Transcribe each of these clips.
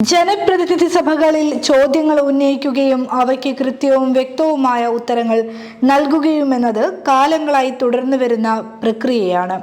ജനപ്രതിനിധി സഭകളിൽ ചോദ്യങ്ങൾ ഉന്നയിക്കുകയും അവയ്ക്ക് കൃത്യവും വ്യക്തവുമായ ഉത്തരങ്ങൾ നൽകുകയുമെന്നത് കാലങ്ങളായി തുടർന്നു വരുന്ന പ്രക്രിയയാണ്.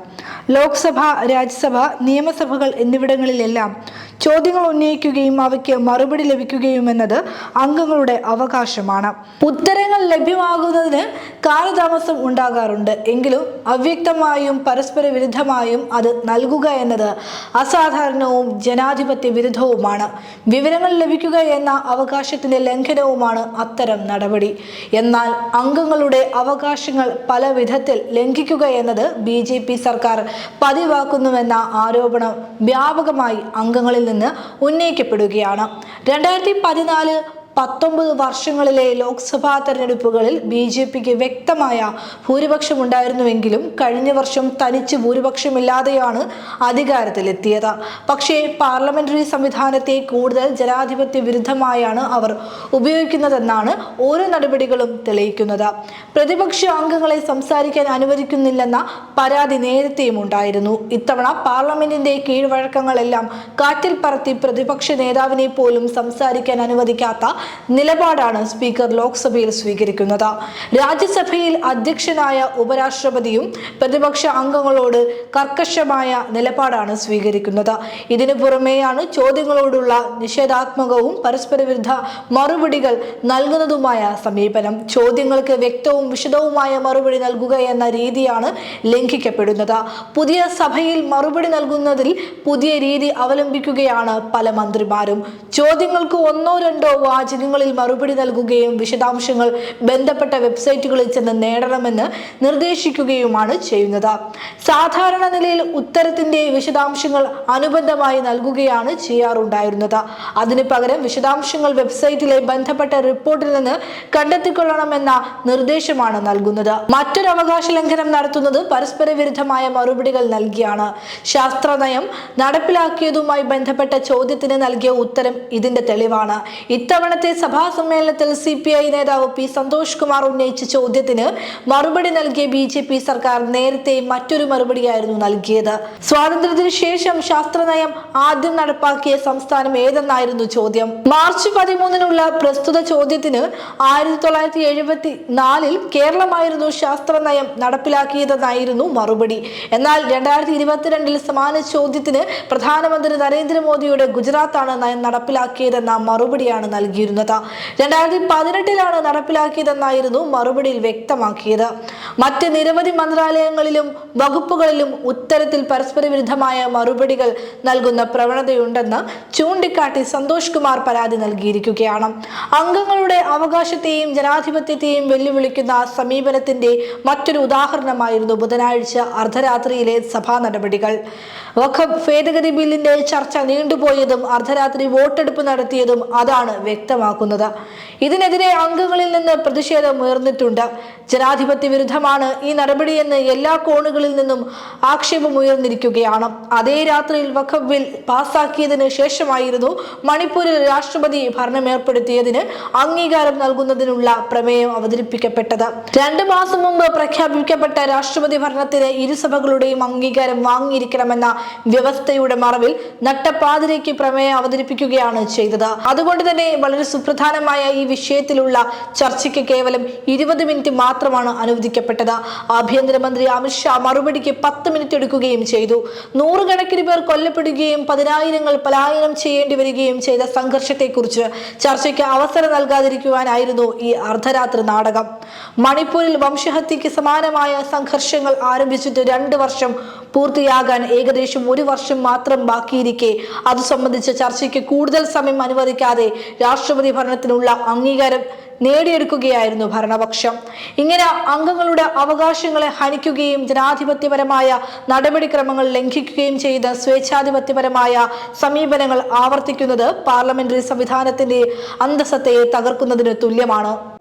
ലോക്സഭ രാജ്യസഭ നിയമസഭകൾ എന്നിവിടങ്ങളിലെല്ലാം ചോദ്യങ്ങൾ ഉന്നയിക്കുകയും അവയ്ക്ക് മറുപടി ലഭിക്കുകയുമെന്നത് അംഗങ്ങളുടെ അവകാശമാണ്. ഉത്തരങ്ങൾ ലഭ്യമാകുന്നതിന് കാലതാമസം ഉണ്ടാകാറുണ്ട്. എങ്കിലും അവ്യക്തമായും പരസ്പര വിരുദ്ധമായും അത് നൽകുക എന്നത് അസാധാരണവും ജനാധിപത്യ വിരുദ്ധവുമാണ് വിവരങ്ങൾ ലഭിക്കുക എന്ന അവകാശത്തിന്റെ ലംഘനവുമാണ് അത്തരം നടപടി. എന്നാൽ അംഗങ്ങളുടെ അവകാശങ്ങൾ പല വിധത്തിൽ ലംഘിക്കുക എന്നത് ബി ജെ പി സർക്കാർ പതിവാക്കുന്നുവെന്ന ആരോപണം വ്യാപകമായി അംഗങ്ങളിൽ നിന്ന് ഉന്നയിക്കപ്പെടുകയാണ്. രണ്ടായിരത്തി പതിനാല് പത്തൊമ്പത് വർഷങ്ങളിലെ ലോക്സഭാ തെരഞ്ഞെടുപ്പുകളിൽ ബി ജെ പിക്ക് വ്യക്തമായ ഭൂരിപക്ഷം ഉണ്ടായിരുന്നുവെങ്കിലും കഴിഞ്ഞ വർഷം തനിച്ച് ഭൂരിപക്ഷമില്ലാതെയാണ് അധികാരത്തിലെത്തിയത്. പക്ഷേ പാർലമെന്ററി സംവിധാനത്തെ കൂടുതൽ ജനാധിപത്യ വിരുദ്ധമായാണ് അവർ ഉപയോഗിക്കുന്നതെന്നാണ് ഓരോ നടപടികളും തെളിയിക്കുന്നത്. പ്രതിപക്ഷ അംഗങ്ങളെ സംസാരിക്കാൻ അനുവദിക്കുന്നില്ലെന്ന പരാതി നേരത്തെയും ഉണ്ടായിരുന്നു ഇത്തവണ പാർലമെന്റിന്റെ കീഴ്വഴക്കങ്ങളെല്ലാം കാറ്റിൽ പറത്തി പ്രതിപക്ഷ നേതാവിനെ പോലും സംസാരിക്കാൻ അനുവദിക്കാത്ത നിലപാടാണ് സ്പീക്കർ ലോക്സഭയിൽ സ്വീകരിക്കുന്നത്. രാജ്യസഭയിൽ അധ്യക്ഷനായ ഉപരാഷ്ട്രപതിയും പ്രതിപക്ഷ അംഗങ്ങളോട് കർക്കശമായ നിലപാടാണ് സ്വീകരിക്കുന്നത്. ഇതിനു പുറമെയാണ് ചോദ്യങ്ങളോടുള്ള നിഷേധാത്മകവും പരസ്പരവിരുദ്ധ മറുപടികൾ നൽകുന്നതുമായ സമീപനം. ചോദ്യങ്ങൾക്ക് വ്യക്തവും വിശദവുമായ മറുപടി നൽകുക എന്ന രീതിയാണ് ലംഘിക്കപ്പെടുന്നത്. പുതിയ സഭയിൽ മറുപടി നൽകുന്നതിൽ പുതിയ രീതി അവലംബിക്കുകയാണ് പല മന്ത്രിമാരും. ചോദ്യങ്ങൾക്ക് ഒന്നോ രണ്ടോ വാചകങ്ങളിൽ മറുപടി നൽകുകയും വിശദാംശങ്ങൾ ബന്ധപ്പെട്ട വെബ്സൈറ്റുകളിൽ ചെന്ന് നേടണമെന്ന് നിർദ്ദേശിക്കുകയുമാണ് ചെയ്യുന്നത്. സാധാരണ നിലയിൽ ഉത്തരത്തിന്റെ വിശദാംശങ്ങൾ അനുബന്ധമായി നൽകുകയാണ് ചെയ്യാറുണ്ടായിരുന്നത്. അതിന് പകരം വിശദാംശങ്ങൾ വെബ്സൈറ്റിലെ ബന്ധപ്പെട്ട റിപ്പോർട്ടിൽ നിന്ന് കണ്ടെത്തിക്കൊള്ളണമെന്ന നിർദ്ദേശമാണ് നൽകുന്നത്. മറ്റൊരു അവകാശ ലംഘനം നടത്തുന്നത് പരസ്പര വിരുദ്ധമായ മറുപടികൾ നൽകിയാണ്. ശാസ്ത്രനയം നടപ്പിലാക്കിയതുമായി ബന്ധപ്പെട്ട ചോദ്യത്തിന് നൽകിയ ഉത്തരം ഇതിന്റെ തെളിവാണ്. ഇത്തവണത്തെ സഭാ സമ്മേളനത്തിൽ സി പി ഐ നേതാവ് പി സന്തോഷ് കുമാർ ഉന്നയിച്ച ചോദ്യത്തിന് മറുപടി നൽകിയ ബി ജെ പി സർക്കാർ നേരത്തെ മറ്റൊരു മറുപടിയായിരുന്നു നൽകിയത്. സ്വാതന്ത്ര്യത്തിന് ശേഷം ശാസ്ത്രനയം ആദ്യം നടപ്പാക്കിയ സംസ്ഥാനം ഏതെന്നായിരുന്നു ചോദ്യം. മാർച്ച് പതിമൂന്നിനുള്ള പ്രസ്തുത ചോദ്യത്തിന് ആയിരത്തി തൊള്ളായിരത്തി എഴുപത്തി നാലിൽ കേരളമായിരുന്നു ശാസ്ത്രനയം നടപ്പിലാക്കിയതെന്നായിരുന്നു മറുപടി. എന്നാൽ രണ്ടായിരത്തി ഇരുപത്തിരണ്ടിൽ സമാന ചോദ്യത്തിന് പ്രധാനമന്ത്രി നരേന്ദ്രമോദിയുടെ ഗുജറാത്താണ് നയം നടപ്പിലാക്കിയതെന്ന മറുപടിയാണ് നൽകിയിരുന്നത്. രണ്ടായിരത്തി പതിനെട്ടിലാണ് നടപ്പിലാക്കിയതെന്നായിരുന്നു മറുപടിയിൽ വ്യക്തമാക്കിയത്. മറ്റ് നിരവധി മന്ത്രാലയങ്ങളിലും വകുപ്പുകളിലും ഉത്തരത്തിൽ പരസ്പര വിരുദ്ധമായ മറുപടികൾ നൽകുന്ന പ്രവണതയുണ്ടെന്ന് ചൂണ്ടിക്കാട്ടി സന്തോഷ് കുമാർ പരാതി നൽകിയിരിക്കുകയാണ്. അംഗങ്ങളുടെ അവകാശത്തെയും ജനാധിപത്യത്തെയും വെല്ലുവിളിക്കുന്ന സമീപനത്തിന്റെ മറ്റൊരു ഉദാഹരണമായിരുന്നു ബുധനാഴ്ച അർദ്ധരാത്രിയിലെ സഭാ നടപടികൾ. വഖഫ് ഭേദഗതി ബില്ലിന്റെ ചർച്ച നീണ്ടുപോയതും അർദ്ധരാത്രി വോട്ടെടുപ്പ് നടത്തിയതും അതാണ് വ്യക്തമാക്കുന്നത് ഇതിനെതിരെ അംഗങ്ങളിൽ നിന്ന് പ്രതിഷേധം ഉയർന്നിട്ടുണ്ട്. ജനാധിപത്യ വിരുദ്ധമാണ് ഈ നടപടിയെന്ന് എല്ലാ കോണുകളിൽ നിന്നും ആക്ഷേപം ഉയർന്നിരിക്കുകയാണ്. അതേ രാത്രിയിൽ വഖഫ് ബിൽ പാസാക്കിയതിന് ശേഷമായിരുന്നു മണിപ്പൂരിൽ രാഷ്ട്രപതി ഭരണം ഏർപ്പെടുത്തിയതിന് അംഗീകാരം നൽകുന്നതിനുള്ള പ്രമേയം അവതരിപ്പിക്കപ്പെട്ടത്. രണ്ട് മാസം മുമ്പ് പ്രഖ്യാപിക്കപ്പെട്ട രാഷ്ട്രപതി ഭരണത്തിന് ഇരുസഭകളുടെയും അംഗീകാരം വാങ്ങിയിരിക്കണമെന്ന വ്യവസ്ഥയുടെ മറവിൽ നട്ടപ്പാതിരയ്ക്ക് പ്രമേയം അവതരിപ്പിക്കുകയാണ് ചെയ്തത്. അതുകൊണ്ട് തന്നെ വളരെ സുപ്രധാനമായ ഈ വിഷയത്തിലുള്ള ചർച്ചയ്ക്ക് കേവലം ഇരുപത് മിനിറ്റ് മാത്രമാണ് അനുവദിക്കപ്പെട്ടത്. ആഭ്യന്തരമന്ത്രി അമിത്ഷാ മറുപടിക്ക് പത്ത് മിനിറ്റ് എടുക്കുകയും ചെയ്തു. നൂറുകണക്കിന് പേർ കൊല്ലപ്പെടുകയും പതിനായിരങ്ങൾ പലായനം ചെയ്യേണ്ടി വരികയും ചെയ്ത സംഘർഷത്തെക്കുറിച്ച് ചർച്ചയ്ക്ക് അവസരം നൽകാതിരിക്കുവാനായിരുന്നു ഈ അർദ്ധരാത്രി നാടകം. മണിപ്പൂരിൽ വംശഹത്യക്ക് സമാനമായ സംഘർഷങ്ങൾ ആരംഭിച്ചിട്ട് രണ്ട് വർഷം പൂർത്തിയാകാൻ ഏകദേശം ഒരു വർഷം മാത്രം ബാക്കിയിരിക്കെ. അത് സംബന്ധിച്ച ചർച്ചയ്ക്ക് കൂടുതൽ സമയം അനുവദിക്കാതെ രാഷ്ട്രപതി ഭരണത്തിനുള്ള അംഗീകാരം നേടിയെടുക്കുകയായിരുന്നു ഭരണപക്ഷം. ഇങ്ങനെ അംഗങ്ങളുടെ അവകാശങ്ങളെ ഹനിക്കുകയും ജനാധിപത്യപരമായ നടപടിക്രമങ്ങൾ ലംഘിക്കുകയും ചെയ്ത സ്വേച്ഛാധിപത്യപരമായ സമീപനങ്ങൾ ആവർത്തിക്കുന്നത് പാർലമെന്ററി സംവിധാനത്തിന്റെ അന്തസ്സത്തെ തകർക്കുന്നതിന് തുല്യമാണ്.